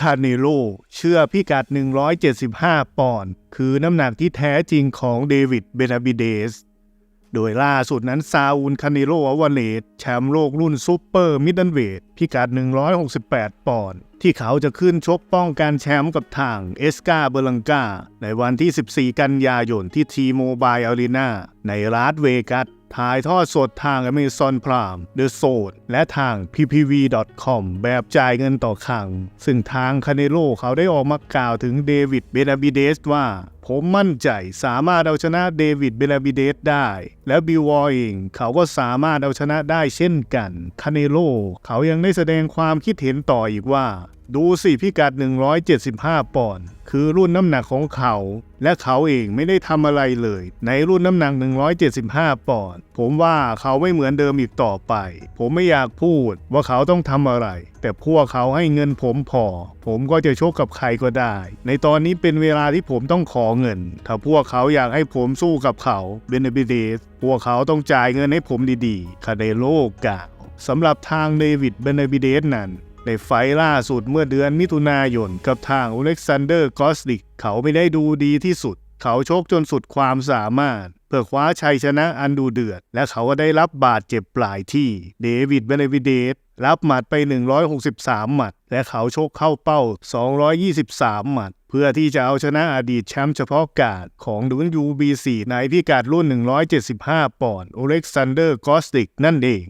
คาเนโลเชื่อพิกัด 175 ปอนด์คือน้ำหนักที่แท้จริงของเดวิดเบนาบิเดส โดยล่าสุดนั้นซาอูลคาเนโลอวาเลตแชมป์โลกรุ่นซูเปอร์มิดเดิลเวทพิกัด 168 ปอนด์ที่เขาจะขึ้นชกป้องกันแชมป์กับทางเอสกาเบลังกาในวันที่ 14 กันยายนที่ทีโมบายอารีนาในลาสเวกัส ถ่ายทอดสดทาง Amazon Prime The s o d และทาง ppv.com แบบจ่ายเงินต่อครั้ง ซึ่งทางคาเนโลเขาได้ออกมากล่าวถึงเดวิดเบนาบิเดสว่า ผมมั่นใจสามารถเอาชนะเดวิดเบนาบิเดสได้ และบิวอ์เองเขาก็สามารถเอาชนะได้เช่นกันคาเนโลเขายังได้แสดงความคิดเห็นต่ออีกว่า ดูสิพิกัด 175 ปอนด์คือรุ่นน้ำหนักของเขา และเขาเองไม่ได้ทำอะไรเลย ในรุ่นน้ำหนัก 175 ปอนด์ผมว่าเขาไม่เหมือนเดิมอีกต่อไป ผมไม่อยากพูดว่าเขาต้องทำอะไรแต่พวกเขาให้เงินผมพอ ผมก็จะชกกับใครก็ได้ ในตอนนี้เป็นเวลาที่ผมต้องขอเงิน ถ้าพวกเขาอยากให้ผมสู้กับเขาเบนเบเดสพวกเขาต้องจ่ายเงินให้ผมดีๆคาเดโลกล่าวสำหรับทางเดวิดเบนเบเดสนั้นในไฟล์ล่าสุดเมื่อเดือนมิถุนายนกับทางอเล็กซานเดอร์กอสติกเขาไม่ได้ดูดีที่สุด เขาชกจนสุดความสามารถ เพื่อคว้าชัยชนะอันดูเดือด และเขาก็ได้รับบาดเจ็บปลายที่เดวิดเบเนวิเดสรับหมัดไป 163 หมัด และเขาชกเข้าเป้า 223 หมัด เพื่อที่จะเอาชนะอดีตแชมป์เฉพาะกาดของ WBC ในพิกัดรุ่น 175 ปอนด์โอเล็กซานเดอร์กอสติกนั่นเอง